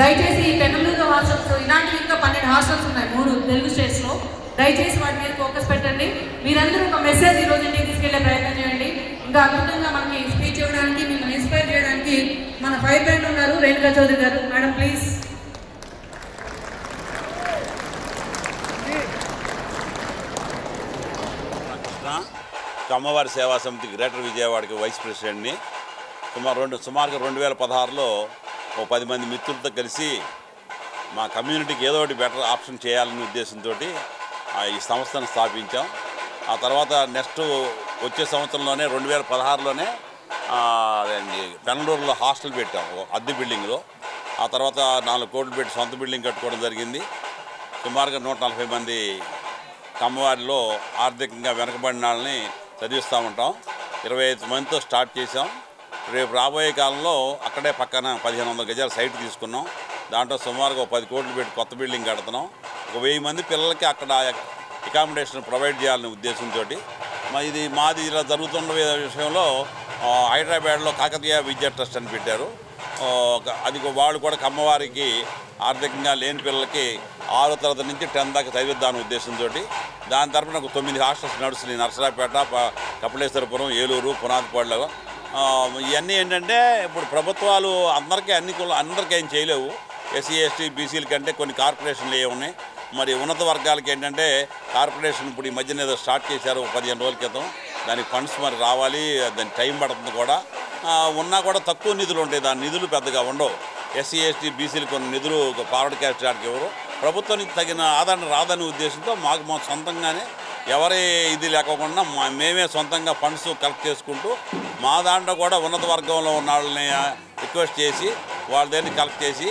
దయచేసి ఈ పెనలూరు హాస్టల్స్ ఇలాంటివి ఇంకా పన్నెండు హాస్టల్స్ ఉన్నాయి మూడు తెలుగు స్టేట్స్లో దయచేసి వాటి మీద ఫోకస్ పెట్టండి. మీరందరూ ఒక మెసేజ్ ఈ రోజు ఇంటికి తీసుకెళ్ళే ప్రయత్నం చేయండి. ఇంకా అద్భుతంగా మనకి స్పీచ్ ఇవ్వడానికి మిమ్మల్ని ఇన్స్పైర్ చేయడానికి మన ఫైర్ బ్యాండ్ ఉన్నారు రేణుకా చౌదరి గారు. మేడం ప్లీజ్ అమ్మవారి సేవా సమితి గ్రేటర్ విజయవాడకి వైస్ ప్రెసిడెంట్ని. సుమారు రెండు సుమారుగా రెండు వేల పదహారులో ఓ పది మంది మిత్రులతో కలిసి మా కమ్యూనిటీకి ఏదో ఒకటి బెటర్ ఆప్షన్ చేయాలనే ఉద్దేశంతో ఈ సంస్థను స్థాపించాం. ఆ తర్వాత నెక్స్ట్ వచ్చే సంవత్సరంలోనే రెండు వేల పదహారులోనే బెంగళూరులో హాస్టల్ పెట్టాం. ఓ అద్దె బిల్డింగ్లో. ఆ తర్వాత నాలుగు కోట్లు పెట్టి సొంత బిల్డింగ్ కట్టుకోవడం జరిగింది. సుమారుగా నూట నలభై మంది కమ్మవారిలో ఆర్థికంగా వెనకబడిన వాళ్ళని చదివిస్తూ ఉంటాం. ఇరవై ఐదు మందితో స్టార్ట్ చేసాం రేపు రాబోయే కాలంలో అక్కడే పక్కన పదిహేను వందల గజాల సైట్ తీసుకున్నాం. దాంట్లో సుమారుగా ఒక పది కోట్లు పెట్టి కొత్త బిల్డింగ్ కడుతున్నాం. ఒక వెయ్యి మంది పిల్లలకి అక్కడ అకామిడేషన్ ప్రొవైడ్ చేయాలనే ఉద్దేశంతో ఇది మాది ఇలా జరుగుతున్న విషయంలో హైదరాబాద్లో కాకతీయ విద్యా ట్రస్ట్ అని పెట్టారు. అది వాళ్ళు కూడా కమ్మవారికి ఆర్థికంగా లేని పిల్లలకి ఆరో తరగతి నుంచి టెన్త్ దాకా చదివిద్దామనే ఉద్దేశంతో దాని తరపున ఒక తొమ్మిది హాస్టల్స్ నడుస్తున్నాయి. నర్సరాపేట కపిలేశ్వరపురం ఏలూరు పునాదిపాడులో. ఇవన్నీ ఏంటంటే ఇప్పుడు ప్రభుత్వాలు అందరికీ అన్ని కుల అందరికీ ఏం చేయలేవు. ఎస్సీ ఎస్టీ బీసీల కంటే కొన్ని కార్పొరేషన్లు ఏ ఉన్నాయి. మరి ఉన్నత వర్గాలకి ఏంటంటే కార్పొరేషన్ ఇప్పుడు ఈ మధ్యన ఏదో స్టార్ట్ చేశారు ఒక పదిహేను రోజుల క్రితం. దానికి ఫండ్స్ మరి రావాలి దానికి టైం పడుతుంది కూడా. ఉన్నా కూడా తక్కువ నిధులు ఉంటాయి. దాని నిధులు పెద్దగా ఉండవు. ఎస్సీ ఎస్టీ బీసీలు కొన్ని నిధులు ఫార్వర్డ్ క్యాస్ట్ వాటికి ఎవరు ప్రభుత్వానికి తగిన ఆదరణ రాదనే ఉద్దేశంతో మాకు మా సొంతంగానే ఎవరి ఇది లేకుండా మా మేమే సొంతంగా ఫండ్స్ కలెక్ట్ చేసుకుంటూ మా దాంట్లో కూడా ఉన్నత వర్గంలో ఉన్న వాళ్ళని రిక్వెస్ట్ చేసి వాళ్ళ దగ్గర కలెక్ట్ చేసి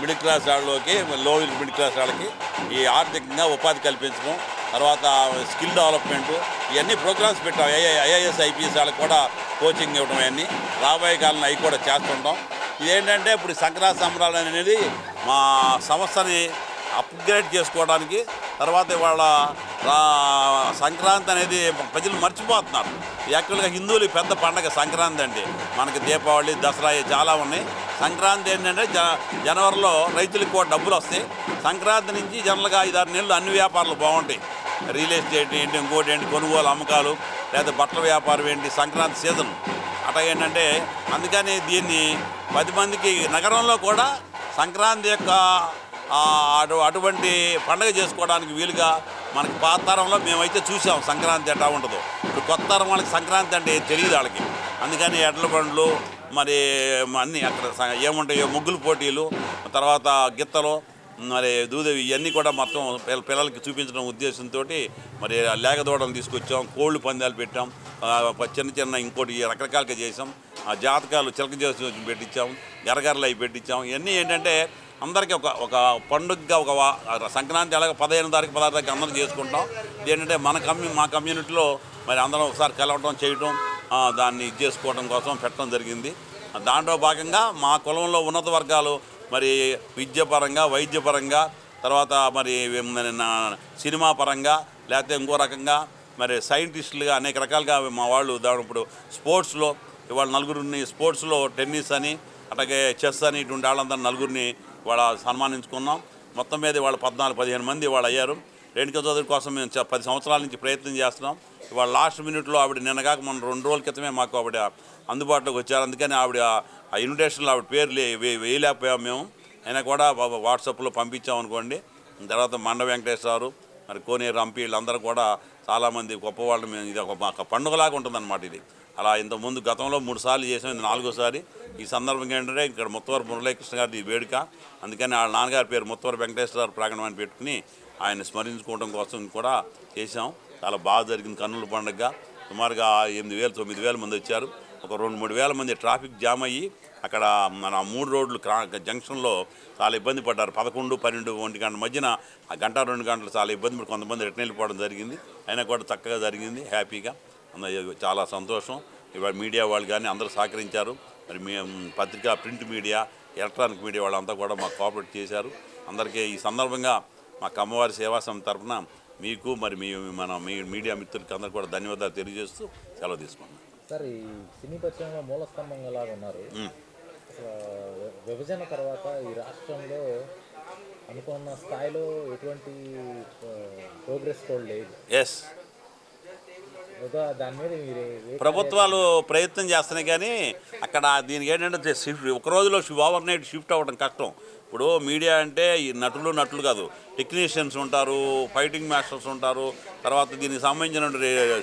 మిడిల్ క్లాస్ వాళ్ళకి లో మిడిల్ క్లాస్ వాళ్ళకి ఈ ఆర్థికంగా ఉపాధి కల్పించడం తర్వాత స్కిల్ డెవలప్మెంట్ ఇవన్నీ ప్రోగ్రామ్స్ పెట్టాం. ఐఐ ఐఐఎస్ ఐపీఎస్ వాళ్ళకి కూడా కోచింగ్ ఇవ్వడం అవన్నీ రాబోయే కాలంలో అవి కూడా చేస్తుంటాం. ఇదేంటంటే ఇప్పుడు సంక్రాంతి సంబరాలు అనేది మా సంస్థని అప్గ్రేడ్ చేసుకోవడానికి తర్వాత వాళ్ళ సంక్రాంతి అనేది ప్రజలు మర్చిపోతున్నారు. యాక్చువల్గా హిందువులు పెద్ద పండగ సంక్రాంతి అండి. మనకి దీపావళి దసరా చాలా ఉన్నాయి. సంక్రాంతి ఏంటంటే జ జనవరిలో రైతులకు కూడా డబ్బులు వస్తాయి. సంక్రాంతి నుంచి జనరల్గా ఐదారు నెలలు అన్ని వ్యాపారాలు బాగుంటాయి. రియల్ ఎస్టేట్ ఏంటి ఇంకోటి ఏంటి కొనుగోలు అమ్మకాలు లేదా బట్టల వ్యాపారం ఏంటి సంక్రాంతి సీజన్. అట్లా ఏంటంటే అందుకని దీన్ని పది మందికి నగరంలో కూడా సంక్రాంతి యొక్క అటు అటువంటి పండగ చేసుకోవడానికి వీలుగా మనకి పాత తరంలో మేమైతే చూసాం సంక్రాంతి ఎట్లా ఉంటుందో. ఇప్పుడు కొత్త తరం వాళ్ళకి సంక్రాంతి అంటే తెలియదు వాళ్ళకి. అందుకని ఎడ్ల బండ్లు మరి అన్నీ అక్కడ ఏముంటాయో ముగ్గులు పోటీలు తర్వాత గిత్తలు మరి దూదేవి ఇవన్నీ కూడా మొత్తం పిల్లలకి చూపించడం ఉద్దేశంతో మరి లేగదోడలు తీసుకొచ్చాం కోళ్ళు పందాలు పెట్టాం చిన్న చిన్న ఇంకోటి రకరకాలుగా చేసాం. ఆ జాతకాలు చిలక చేసి పెట్టించాం ఎర్రగర్రలు అవి పెట్టించాం ఇవన్నీ ఏంటంటే అందరికీ ఒక ఒక పండుగగా ఒక సంక్రాంతి అలాగే పదిహేను తారీఖు పదహారు తారీఖు అందరం చేసుకుంటాం. ఏంటంటే మన కమ్యూ మా కమ్యూనిటీలో మరి అందరం ఒకసారి కలవటం చేయటం దాన్ని ఇది చేసుకోవడం కోసం పెట్టడం జరిగింది. దాంట్లో భాగంగా మా కులంలో ఉన్నత వర్గాలు మరి విద్యపరంగా వైద్యపరంగా తర్వాత మరి నా- సినిమా పరంగా లేకపోతే ఇంకో రకంగా మరి సైంటిస్టులుగా అనేక రకాలుగా మా వాళ్ళు దాని ఇప్పుడు స్పోర్ట్స్లో ఇవాళ నలుగురిని స్పోర్ట్స్లో టెన్నిస్ అని అట్లాగే చెస్ అని ఇటువంటి వాళ్ళందరూ నలుగురిని వాళ్ళ సన్మానించుకున్నాం. మొత్తం మీద వాళ్ళ పద్నాలుగు పదిహేను మంది వాళ్ళు అయ్యారు. రేణుక చౌదరి కోసం మేము చ- పది సంవత్సరాల నుంచి ప్రయత్నం చేస్తున్నాం. ఇవాళ లాస్ట్ మినిట్లో ఆవిడ నిన్నగాక మనం రెండు రోజుల క్రితమే మాకు ఆవిడ అందుబాటులోకి వచ్చారు. అందుకని ఆవిడ ఆ ఇన్విటేషన్లో ఆవిడ పేరు లే వేయలేకపోయాం మేము. అయినా కూడా వాట్సాప్లో పంపించాం అనుకోండి. తర్వాత మండ వెంకటేశ్వరరావు మరి కోనేరు రంపి వీళ్ళందరూ కూడా చాలామంది గొప్పవాళ్ళు. మేము ఇది ఒక మాకు పండుగలాగా ఉంటుందన్నమాట ఇది. అలా ఇంతకుముందు గతంలో మూడు సార్లు చేసాం ఇది నాలుగోసారి. ఈ సందర్భంగా ఏంటంటే ఇక్కడ ముత్తవర మురళీకృష్ణ గారిది వేడుక. అందుకని వాళ్ళ నాన్నగారి పేరు ముత్తవర వెంకటేశ్వర ప్రాంగణం అని పెట్టుకుని ఆయన స్మరించుకోవడం కోసం కూడా చేసాం చాలా బాగా జరిగింది కన్నుల పండుగ సుమారుగా ఎనిమిది వేలు తొమ్మిది వేల మంది వచ్చారు. ఒక రెండు మూడు వేల మంది ట్రాఫిక్ జామ్ అయ్యి అక్కడ మన మూడు రోడ్లు క్రా- జంక్షన్లో చాలా ఇబ్బంది పడ్డారు. పదకొండు పన్నెండు ఒంటి గంటల మధ్యన ఆ గంట రెండు గంటలు చాలా ఇబ్బంది పడి కొంతమంది రిటర్న్ వెళ్ళిపోవడం జరిగింది. అయినా కూడా చక్కగా జరిగింది హ్యాపీగా. చాలా సంతోషం. ఇవాళ మీడియా వాళ్ళు కానీ అందరూ సహకరించారు. మరి మేము పత్రిక ప్రింట్ మీడియా ఎలక్ట్రానిక్ మీడియా వాళ్ళంతా కూడా మాకు కోఆపరేట్ చేశారు. అందరికీ ఈ సందర్భంగా మా కమ్మవారి సేవా సమితి తరఫున మీకు మరి మీ మన మీ మీడియా మిత్రులకి అందరికీ కూడా ధన్యవాదాలు తెలియజేస్తూ సెలవు తీసుకున్నాను సార్ ఈ సినీ పరిశ్రమలో మూల స్తంభంగా లాగా ఉన్నారు. విభజన తర్వాత ఈ రాష్ట్రంలో అనుకున్న స్థాయిలో ఎటువంటి ప్రోగ్రెస్ కూడా లేదు. ఎస్ ఏదో దాని మీద మీరు ఏ ప్రభుత్వాలు ప్రయత్నం చేస్తున్నాయి కానీ అక్కడ దీనికి ఏంటంటే షిఫ్ట్ ఒక రోజులో ఓవర్ నైట్ షిఫ్ట్ అవ్వడం కష్టం. ఇప్పుడు మీడియా అంటే ఈ నటులు నటులు కాదు. టెక్నీషియన్స్ ఉంటారు ఫైటింగ్ మాస్టర్స్ ఉంటారు తర్వాత దీనికి సంబంధించిన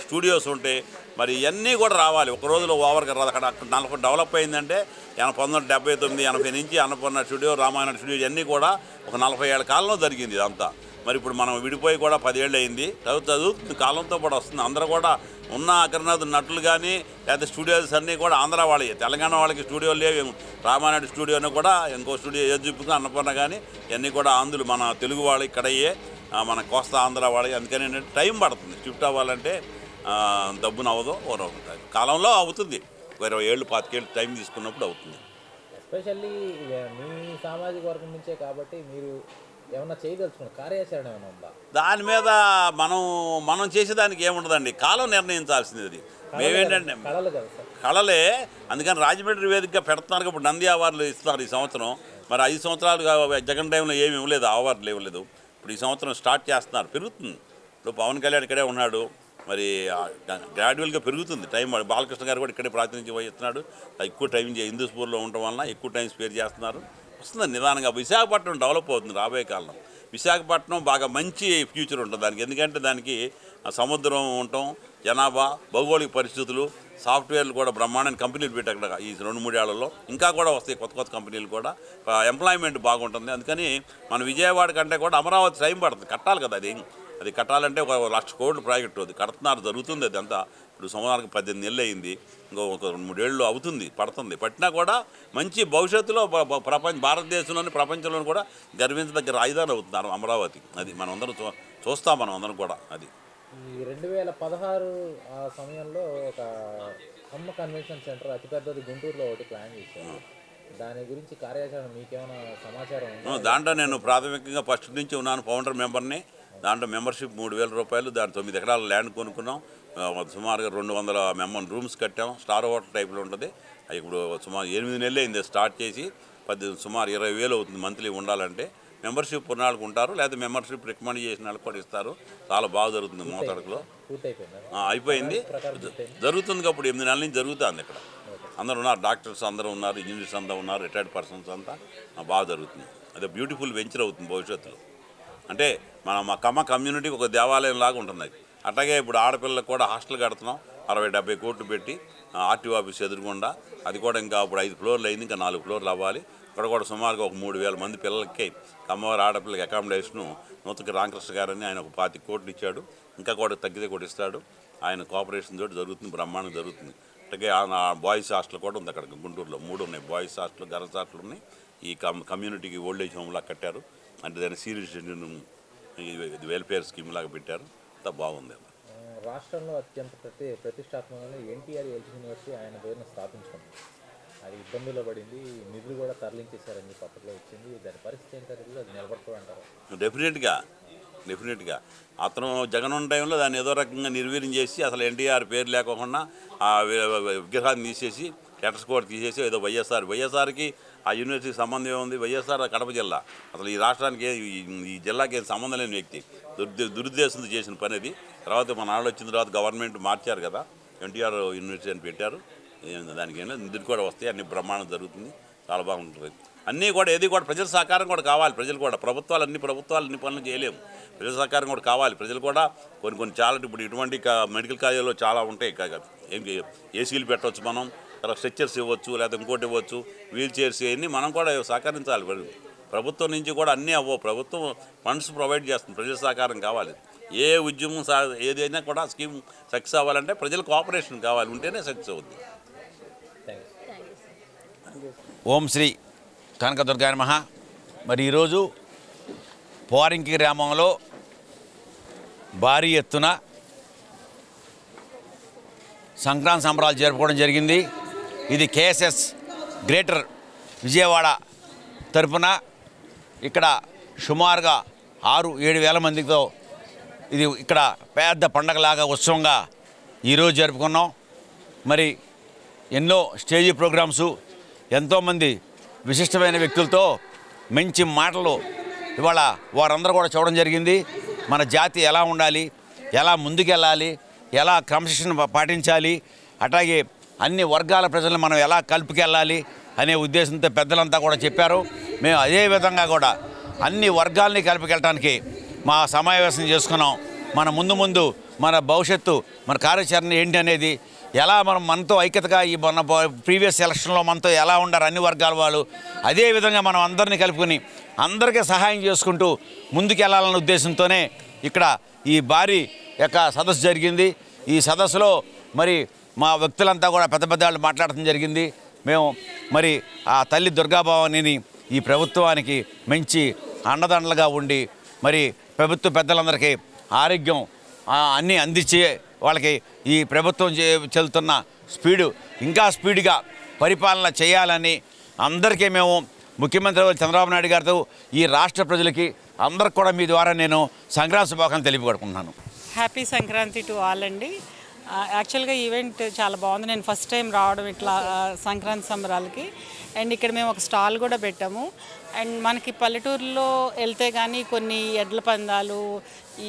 స్టూడియోస్ ఉంటాయి మరి ఇవన్నీ కూడా రావాలి. ఒక రోజులో ఓవర్గా రాదు. అక్కడ నలభై డెవలప్ అయిందంటే ఎనభై పంతొమ్మిది వందల డెబ్బై తొమ్మిది ఎనభై నుంచి అన్నపూర్ణ స్టూడియో రామాయణ స్టూడియో ఇవన్నీ కూడా ఒక నలభై ఏళ్ళ కాలంలో జరిగింది ఇదంతా. మరి ఇప్పుడు మనం విడిపోయి కూడా పదేళ్ళు అయింది చదువు చదువుతుంది కాలంతో పాటు వస్తుంది. అందరూ కూడా ఉన్న అగ్రనాథ్ నటులు కానీ లేదా స్టూడియోస్ అన్నీ కూడా ఆంధ్ర వాళ్ళే. తెలంగాణ వాళ్ళకి స్టూడియోలు లేవు రామానాయుడు స్టూడియోని కూడా ఇంకో స్టూడియో ఏది చూపుతుంది అన్నపూర్ణ కానీ ఇవన్నీ కూడా ఆంధ్రులు. మన తెలుగు వాళ్ళు ఇక్కడయ్యే మన కోస్తా ఆంధ్ర వాళ్ళకి అందుకని ఏంటంటే టైం పడుతుంది. షిఫ్ట్ అవ్వాలంటే డబ్బును డబ్బున అవ్వదు ఓ కాలంలో అవుతుంది. ఇరవై ఏళ్ళు పాతికేళ్ళు టైం తీసుకున్నప్పుడు అవుతుంది. ఎస్పెషల్లీ మీ సామాజిక వర్గం నుంచే కాబట్టి మీరు ఏమన్నా చేయదలుచుకున్న కార్యాచరణ ఏమైనా ఉందా? దాని మీద మనం మనం చేసేదానికి ఏముండదండి. కాలం నిర్ణయించాల్సింది అది. మేమేంటంటే కళలు కదా సార్. కళలే. అందుకని రాజమండ్రి వేదికగా పెడుతున్నారు ఇప్పుడు నంది అవార్డులు ఇస్తున్నారు ఈ సంవత్సరం. మరి ఐదు సంవత్సరాలుగా జగన్ టైంలో ఏమి ఇవ్వలేదు అవార్డులు ఇవ్వలేదు. ఇప్పుడు ఈ సంవత్సరం స్టార్ట్ చేస్తున్నారు. పెరుగుతుంది. ఇప్పుడు పవన్ కళ్యాణ్ ఇక్కడే ఉన్నాడు. మరి గ్రాడ్యువల్గా పెరుగుతుంది. టైం బాలకృష్ణ గారు కూడా ఇక్కడే ప్రాతినిధ్యం వహిస్తున్నాడు. ఎక్కువ టైం చే- హిందూస్పూర్లో ఉండటం వలన ఎక్కువ టైం స్పేర్ చేస్తున్నారు. వస్తుంది నిదానంగా. విశాఖపట్నం డెవలప్ అవుతుంది రాబోయే కాలం విశాఖపట్నం బాగా మంచి ఫ్యూచర్ ఉంటుంది దానికి. ఎందుకంటే దానికి సముద్రం ఉండటం జనాభా భౌగోళిక పరిస్థితులు సాఫ్ట్వేర్లు కూడా బ్రహ్మాండమైన కంపెనీలు పెట్టి అక్కడ ఈ రెండు మూడేళ్ళలో ఇంకా కూడా వస్తాయి కొత్త కొత్త కంపెనీలు కూడా. ఎంప్లాయ్మెంట్ బాగుంటుంది. అందుకని మన విజయవాడ కంటే కూడా అమరావతి టైం పడుతుంది. కట్టాలి కదా అది. అది కట్టాలంటే ఒక లక్ష కోట్ల ప్రాజెక్టు అది కడుతున్నారు జరుగుతుంది అది అంతా ఇప్పుడు సంవత్సరానికి పద్దెనిమిది నెలలు అయింది. ఇంకో ఒక రెండు మూడేళ్ళు అవుతుంది పడుతుంది. పట్టినా కూడా మంచి భవిష్యత్తులో ప్రపంచ భారతదేశంలోని ప్రపంచంలోని కూడా గర్వించదగ్గ రాజధాని అవుతుంది అమరావతి. అది మనం అందరం చూ చూస్తాం మనం అందరం కూడా అది. ఈ రెండు వేల పదహారు ఆ సమయంలో ఒక అమ్మ కన్వెన్షన్ సెంటర్ అతిపెద్దది గుంటూరులో ఒకటి ప్లాన్ చేశారు. దాని గురించి కార్యాచరణ మీకేమైనా సమాచారం దాంట్లో నేను ప్రాథమికంగా ఫస్ట్ నుంచి ఉన్నాను ఫౌండర్ మెంబర్ని. దాంట్లో మెంబర్షిప్ మూడు వేల రూపాయలు దాని తొమ్మిది ఎకరాల ల్యాండ్ కొనుక్కున్నాం. సుమారుగా రెండు వందల మెంబర్ రూమ్స్ కట్టాం. స్టార్ హోటల్ టైప్లో ఉంటుంది. ఇప్పుడు సుమారు ఎనిమిది నెలలు అయింది స్టార్ట్ చేసి పది సుమారు ఇరవై వేలు అవుతుంది మంత్లీ ఉండాలంటే. మెంబర్షిప్ ఉన్న వాళ్ళకి ఉంటారు లేదా మెంబర్షిప్ రికమెండ్ చేసిన వాళ్ళకి కూడా ఇస్తారు. చాలా బాగా జరుగుతుంది మోతడకలో అయిపోయింది. జరుగుతుంది అప్పుడు ఎనిమిది నెలల నుంచి జరుగుతుంది ఇక్కడ. అందరూ ఉన్నారు డాక్టర్స్ అందరూ ఉన్నారు ఇంజనీర్స్ అందరూ ఉన్నారు రిటైర్డ్ పర్సన్స్ అంతా. బాగా జరుగుతుంది. అదే బ్యూటిఫుల్ వెంచర్ అవుతుంది భవిష్యత్తులో. అంటే మన మా కమ్మ కమ్యూనిటీకి ఒక దేవాలయం లాగా ఉంటుంది అది. అట్లాగే ఇప్పుడు ఆడపిల్లలకు కూడా హాస్టల్ కడుతున్నాం. అరవై డెబ్బై కోట్లు పెట్టి ఆర్టీఓ ఆఫీస్ ఎదురుగుండా. అది కూడా ఇంకా ఇప్పుడు ఐదు ఫ్లోర్లు అయింది ఇంకా నాలుగు ఫ్లోర్లు అవ్వాలి. ఇక్కడ కూడా సుమారుగా ఒక మూడు వేల మంది పిల్లలకి కమ్మవారి ఆడపిల్లకి అకామిడేషను నూతకి రామకృష్ణ గారని ఆయన ఒక పాతి కోట్లు ఇచ్చాడు. ఇంకా కూడా తగ్గితే కూడా ఇస్తాడు. ఆయన కోఆపరేషన్ తోటి జరుగుతుంది బ్రహ్మాండం జరుగుతుంది. అట్లాగే బాయ్స్ హాస్టల్ కూడా ఉంది అక్కడ గుంటూరులో. మూడు ఉన్నాయి. బాయ్స్ హాస్టల్ గర్ల్స్ హాస్టల్ ఉన్నాయి. ఈ కమ్ కమ్యూనిటీకి ఓల్డ్ ఏజ్ హోమ్ లాగా కట్టారు. అంటే దాన్ని సీరియస్ వెల్ఫేర్ స్కీమ్ లాగా పెట్టారు. అంతా బాగుంది రాష్ట్రంలో అత్యంత ప్రతి ప్రతిష్టాత్మకంగా ఎన్టీఆర్ ఎల్జీ యూనివర్సిటీ ఆయన పేరును స్థాపించుకుంది. అది ఇబ్బందుల్లో పడింది. నిధులు కూడా తరలించేశారని చెప్పి అప్పట్లో వచ్చింది. దాని పరిస్థితి ఏంటంటే అది నిలబడుకోమంటారు డెఫినెట్గా డెఫినెట్గా. అతను జగన్ ఉన్న టైంలో దాన్ని ఏదో రకంగా నిర్వీర్యం చేసి అసలు ఎన్టీఆర్ పేరు లేకోకుండా ఆ విగ్రహాన్ని తీసేసి లెటర్స్ కూడా తీసేసి ఏదో వైఎస్ఆర్ వైఎస్ఆర్కి ఆ యూనివర్సిటీకి సంబంధం ఏముంది? వైఎస్ఆర్ కడప జిల్లా. అసలు ఈ రాష్ట్రానికి ఈ- జిల్లాకి ఏం సంబంధం లేని వ్యక్తి. దుర్ద దురుద్దేశంతో చేసిన పని అది. తర్వాత మన నాడు వచ్చిన తర్వాత గవర్నమెంట్ మార్చారు కదా. ఎన్టీఆర్ యూనివర్సిటీ అని పెట్టారు. దానికి ఏం లేదు. నిధులు కూడా వస్తాయి. అన్ని బ్రహ్మాండం జరుగుతుంది. చాలా బాగుంటుంది. అన్నీ కూడా ఏది కూడా ప్రజల సహకారం కూడా కావాలి. ప్రజలు కూడా ప్రభుత్వాలు అన్ని ప్రభుత్వాలు అన్ని పనులు చేయలేము. ప్రజల సహకారం కూడా కావాలి. ప్రజలు కూడా కొన్ని కొన్ని చాలా ఇప్పుడు ఇటువంటి మెడికల్ కాలేజీలో చాలా ఉంటాయి. ఏం ఏసీలు పెట్టవచ్చు మనం. తర్వాత స్ట్రెచ్చర్స్ ఇవ్వచ్చు లేదా ఇంకోటి ఇవ్వచ్చు వీల్ చైర్స్ ఇవన్నీ మనం కూడా సహకరించాలి. మరి ప్రభుత్వం నుంచి కూడా అన్నీ అవ్వవు. ప్రభుత్వం ఫండ్స్ ప్రొవైడ్ చేస్తుంది. ప్రజల సహకారం కావాలి. ఏ ఉద్యమం సా ఏదైనా కూడా స్కీమ్ సక్సెస్ అవ్వాలంటే ప్రజల కోఆపరేషన్ కావాలి. ఉంటేనే సక్సెస్ అవుద్ది. ఓం శ్రీ కనకదుర్గా మహా మరి ఈరోజు పోరింకి గ్రామంలో భారీ ఎత్తున సంక్రాంతి సంబరాలు జరుపుకోవడం జరిగింది. ఇది కేఎస్ఎస్ గ్రేటర్ విజయవాడ తరపున ఇక్కడ సుమారుగా ఆరు ఏడు వేల మందితో ఇది ఇక్కడ పెద్ద పండగలాగా ఉత్సవంగా ఈరోజు జరుపుకున్నాం. మరి ఎన్నో స్టేజీ ప్రోగ్రామ్సు ఎంతోమంది విశిష్టమైన వ్యక్తులతో మంచి మాటలు ఇవాళ వారందరూ కూడా చూడడం జరిగింది. మన జాతి ఎలా ఉండాలి ఎలా ముందుకెళ్ళాలి ఎలా క్రమశిక్షణ పాటించాలి అట్లాగే అన్ని వర్గాల ప్రజలను మనం ఎలా కలుపుకెళ్ళాలి అనే ఉద్దేశంతో పెద్దలంతా కూడా చెప్పారు. మేము అదే విధంగా కూడా అన్ని వర్గాల్ని కలుపుకెళ్ళడానికి మా సమావేశం చేసుకున్నాం. మన ముందు ముందు మన భవిష్యత్తు మన కార్యాచరణ ఏంటి అనేది ఎలా మనం మనతో ఐక్యతగా ఈ మన ప్రీవియస్ ఎలక్షన్లో మనతో ఎలా ఉండారు అన్ని వర్గాల వాళ్ళు అదే విధంగా మనం అందరినీ కలుపుకొని అందరికీ సహాయం చేసుకుంటూ ముందుకెళ్ళాలన్న ఉద్దేశంతోనే ఇక్కడ ఈ భారీ యొక్క సదస్సు జరిగింది. ఈ సదస్సులో మరి మా వ్యక్తులంతా కూడా పెద్ద పెద్ద వాళ్ళు మాట్లాడటం జరిగింది. మేము మరి ఆ తల్లి దుర్గాభవానిని ఈ ప్రభుత్వానికి మంచి అండదండలుగా ఉండి మరి ప్రభుత్వ పెద్దలందరికీ ఆరోగ్యం అన్నీ అందించే వాళ్ళకి ఈ ప్రభుత్వం చే- చెల్లుతున్న స్పీడు ఇంకా స్పీడ్గా పరిపాలన చేయాలని అందరికీ మేము ముఖ్యమంత్రి చంద్రబాబు నాయుడు గారితో ఈ రాష్ట్ర ప్రజలకి అందరికి కూడా మీ ద్వారా నేను సంక్రాంతి శుభాకాంక్షలు తెలియపడుకుంటున్నాను. హ్యాపీ సంక్రాంతి టు ఆల్ అండి. యాక్చువల్గా ఈవెంట్ చాలా బాగుంది. నేను ఫస్ట్ టైం రావడం ఇట్లా సంక్రాంతి సంబరాలకి. అండ్ ఇక్కడ మేము ఒక స్టాల్ కూడా పెట్టాము. అండ్ మనకి పల్లెటూరులో వెళ్తే కానీ కొన్ని ఎడ్ల పందాలు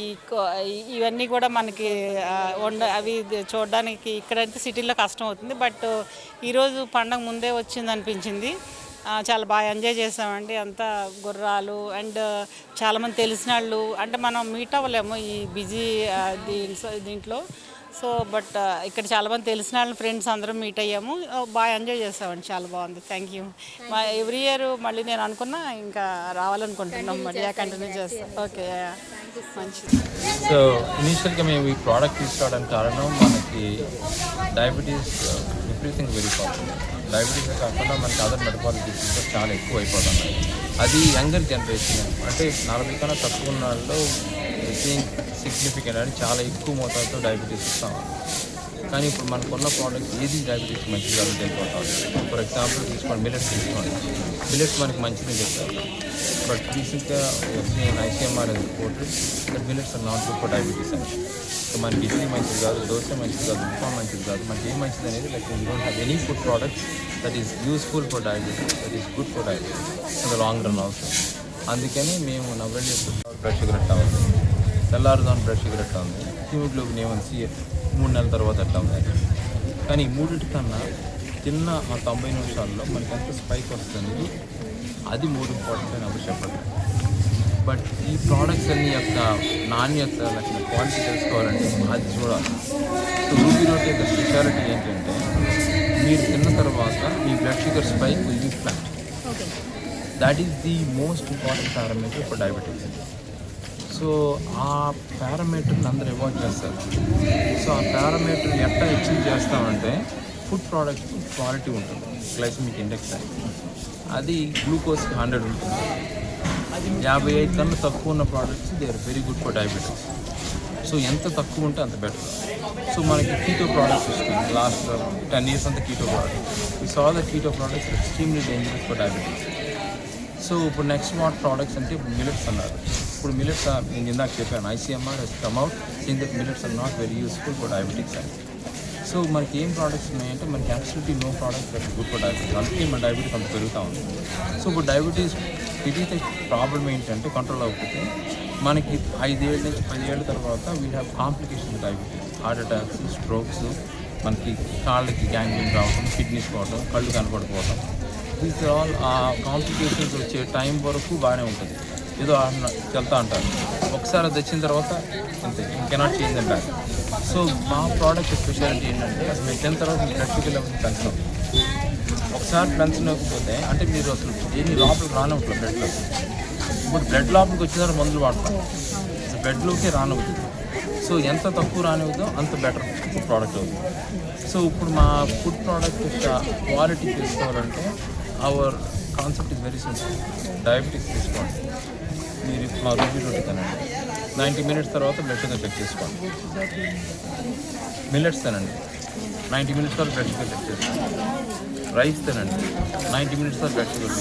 ఈ ఇవన్నీ కూడా మనకి వండ అవి చూడడానికి ఇక్కడైతే సిటీలో కష్టం అవుతుంది. బట్ ఈరోజు పండగ ముందే వచ్చింది అనిపించింది. చాలా బాగా ఎంజాయ్ చేసామండి. అంతా గుర్రాలు అండ్ చాలామంది తెలిసిన వాళ్ళు. అంటే మనం మీట్ అవ్వలేము ఈ బిజీ దీంట్లో. సో బట్ ఇక్కడ చాలామంది తెలిసిన వాళ్ళ ఫ్రెండ్స్ అందరం మీట్ అయ్యాము. బాగా ఎంజాయ్ చేసామండి చాలా బాగుంది. థ్యాంక్ యూ మా ఎవ్రీ ఇయర్ మళ్ళీ నేను అనుకున్నా ఇంకా రావాలనుకుంటున్నాం మళ్ళీ కంటిన్యూ చేస్తాం. ఓకే మంచిది. సో ఇనీషియల్గా మేము ఈ ప్రోడక్ట్ తీసుకోవడానికి కారణం మనకి డయాబెటీస్ విపరీతంగా వెళ్ళిపోతుంది డయాబెటీస్ కాకుండా మనకి అదర్ మెటబాలిక్ డిసీజెస్ చాలా ఎక్కువ అయిపోతున్నాయి అది యంగర్ జనరేషన్ అంటే నలభై కన్నా తక్కువ ఉన్న వాళ్ళు సిగ్నిఫికెంట్ అని చాలా ఎక్కువ మోతాదులో డయాబెటీస్ ఇస్తాము కానీ ఇప్పుడు మనకున్న ప్రోడక్ట్ ఏది డయాబెటీస్ మంచిది కాదు తెలిపోతుంది ఫర్ ఎగ్జాంపుల్ తీసుకోండి మిలెట్స్ తీసుకోండి. మిలెట్స్ మనకి మంచిది చెప్తారు బట్ రీసెంట్గా వచ్చిన ICMR reported that millets are not good for diabetes అని సో మనకి ఇడ్లీ మంచిది కాదు దోశ మంచిది కాదు ఉప్మా మంచిది కాదు. మనకి ఏం మంచిది అనేది like you don't have any food products that is useful for diabetes that is good for diabetes in the long run also అందుకని మేము నవ్వండి బ్లడ్ షుగర్ ఎట్లా తెల్లారుదాని బ్లడ్ షుగర్ ఎట్లా ఉంది. హిమోగ్లోబిన్ ఏమని మూడు నెలల తర్వాత ఎట్లా ఉంది. కానీ మూడింటి కన్నా తిన్న ఆ తొంభై నిమిషాల్లో మనకి ఎంత స్పైక్ వస్తుంది అది మూడు ఇంపార్టెంట్ అని ఎవరు చెప్పండి. బట్ ఈ ప్రోడక్ట్స్ అన్ని యొక్క నాణ్యత లేకపోతే క్వాలిటీ తెలుసుకోవాలంటే అది చూడాలి. సో రూబీ రోటీ యొక్క స్పెషాలిటీ ఏంటంటే మీరు తిన్న తర్వాత మీ blood sugar spike will be flat that is the most important parameter for diabetes so ఆ పారామీటర్ని అందరు అవాయిడ్ చేస్తారు. సో ఆ పారామీటర్ ఎట్లా అచీవ్ చేస్తామంటే ఫుడ్ ప్రోడక్ట్ క్వాలిటీ ఉంటుంది. గ్లైసమిక్ ఇండెక్స్ అని. అది గ్లూకోజ్కి హండ్రెడ్ ఉంటుంది. యాభై ఐదు కన్నా తక్కువ ఉన్న products they are very good for diabetes so ఎంత తక్కువ ఉంటే అంత బెటర్ సో మనకి కీటో ప్రోడక్ట్స్ వస్తుంది లాస్ట్ టెన్ ఇయర్స్ అంతా కీటో ప్రోడక్ట్ ఈ సాల్ the keto products extremely dangerous for diabetes so ఇప్పుడు నెక్స్ట్ వాట్ ప్రోడక్ట్స్ అంటే ఇప్పుడు మిలెట్స్ అన్నారు. ఇప్పుడు మిలెట్స్ నేను ఇందాక చెప్పాను ICMR has come out in that millets are not very useful for diabetics and so మనకి ఏం ప్రోడక్ట్స్ ఉన్నాయంటే మనకి absolutely no products that good for diabetes అందుకే మన డయాబెటీస్ అంత పెరుగుతూ ఉంది. సో ఇప్పుడు డయాబెటీస్ పెరిగితే ప్రాబ్లం ఏంటంటే కంట్రోల్ అవ్వకపోతే మనకి ఐదేళ్ళ నుంచి పదివేళ్ళ తర్వాత we have complication diabetes heart attacks strokes మనకి కాళ్ళకి గ్యాంగ్రీన్ రావడం కిడ్నీస్ పోవడం కళ్ళు కనపడిపోవడం దీస్ ఆల్ ఆ కాంప్లికేషన్స్ వచ్చే టైం వరకు బాగానే ఉంటుంది. ఏదో వెళ్తూ వెళ్తా అంటారు ఒకసారి అది వచ్చిన తర్వాత అంతే కెనాట్ చేంజ్ అంటారు. సో మా ప్రోడక్ట్ స్పెషాలిటీ ఏంటంటే అసలు మీరు తిన్న తర్వాత మీ బ్లడ్ షుగర్ పెంచడం. ఒకసారి పెంచలేకపోతే అంటే మీరు అసలు ఏమి లోపలికి రానివ్వట్లేదు బ్లడ్లో ఇప్పుడు బ్లడ్ లోపలికి వచ్చిన తర్వాత మందులు వాడతాం. బ్లడ్లోకి రానివ్వదు సో ఎంత తక్కువ రానివ్వదో అంత బెటర్ ప్రోడక్ట్ అవుతుంది. సో ఇప్పుడు మా ఫుడ్ ప్రోడక్ట్ యొక్క క్వాలిటీ తీసుకోవాలంటే our concept is very simple diabetics తీసుకోండి మీరు మా రూబీ రోటీ తినండి. నైంటీ మినిట్స్ తర్వాత బ్లడ్ షుగర్ చెక్ చేసుకోండి. మిల్లెట్స్ తినండి. నైంటీ మినిట్స్ తర్వాత బ్లడ్ షుగర్ చెక్ చేసుకోండి. రైస్ తినండి. నైంటీ మినిట్స్లో బ్లడ్ షుగర్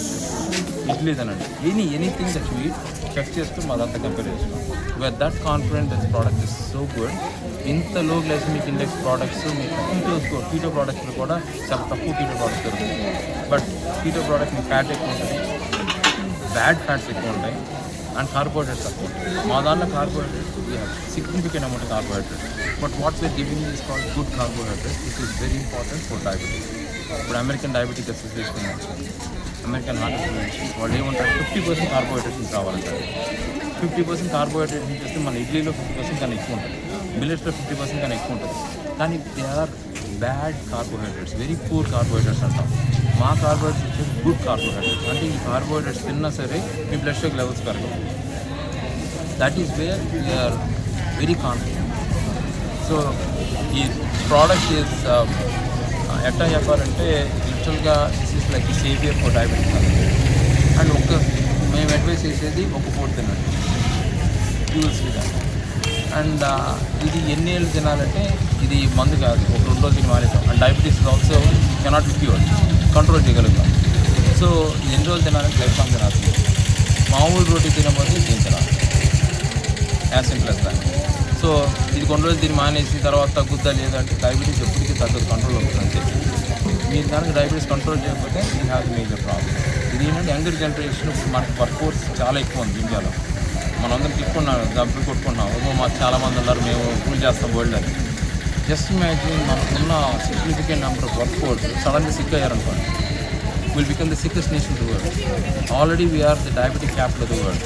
ఇడ్లీ తినండి. Any anything that you check చేస్తూ మాదంతా కంపేర్ చేసుకోండి. With that confident this product is so good ఇంత లో గ్లైసమిక్ ఇండెక్స్ ప్రోడక్ట్స్ మీకు కీటో కీటో ప్రోడక్ట్స్లో కూడా చాలా తక్కువ కీటో ప్రోడక్ట్స్ దొరుకుతాయి. బట్ కీటో ప్రోడక్ట్ మీకు ఫ్యాట్ ఎక్కువ ఉంటుంది బ్యాడ్ ఫ్యాట్స్ ఎక్కువ ఉంటాయి. అండ్ కార్బోహైడ్రేట్స్ తక్కువ మా దాంట్లో carbohydrates significant amount carbohydrate but what's we're giving is called good carbohydrates which is very important for diabetes ఇప్పుడు American diabetic association American heart association వాళ్ళు ఏమంటారు? ఫిఫ్టీ పర్సెంట్ కార్బోహైడ్రేట్స్ కావాలంటారు. Fifty percent carbohydrates చేస్తే మన ఇడ్లీలో ఫిఫ్టీ పర్సెంట్ కన్నా ఎక్కువ ఉంటుంది. మిల్లెట్స్లో ఫిఫ్టీ పర్సెంట్ కన్నా ఎక్కువ ఉంటుంది. కానీ they are bad carbohydrates very poor carbohydrates అంటాం. మా కార్బోహైడ్రేట్స్ వచ్చేసి గుడ్ కార్బోహైడ్రేట్స్ అంటే ఈ కార్బోహైడ్రేట్స్ తిన్నా సరే మీ బ్లడ్ షుగర్ లెవెల్స్ పెరగవు. That is where we are very confident so ఈ ప్రోడక్ట్ ఈస్ ఎట్లా చెప్పాలంటే లిటరల్గా this is like saviour for diabetic and ఒక్క మేము అడ్వైస్ చేసేది ఒక పూట తినండి. You will see that and ఇది ఎన్ని ఏళ్ళు తినాలంటే ఇది మందు కాదు. ఒక రెండు రోజులు తిని మానేస్తాం and diabetes also cannot be cure control చేయగలుగుతాం. సో ఎన్ని రోజులు తినాలంటే లైఫ్ లాంగ్ తినాల్సింది. మామూలు రోటీ తినబోతే దీని తినాలి? యాజ్ సింపుల్ అస్ దాన్ని. సో ఇది కొన్ని రోజులు దీన్ని మానేసి తర్వాత తగ్గుద్దా లేదంటే డయాబెటీస్ ఎప్పటికీ తగ్గదు కంట్రోల్ అవుతుంది అంతే. మీరు దానికి డయాబెటీస్ కంట్రోల్ చేయకపోతే ఈ హ్యావ్ మేజర్ ప్రాబ్లమ్ ఇది ఏంటంటే యంగర్ జనరేషన్ ఇప్పుడు మనకి వర్క్ ఫోర్స్ చాలా ఎక్కువ ఉంది ఇండియాలో. మనందరం తిట్టుకున్నాం డబ్బులు కొట్టుకున్నాం. ఏమో మాకు చాలా మంది ఉన్నారు మేము కూల్ చేస్తాం వరల్డ్ అని. జస్ట్ ఇమాజిన్ మనకున్న significant number of work force సడన్గా sick అయ్యారనుకోండి will become the sickest nation to world already we are the diabetic capital of the world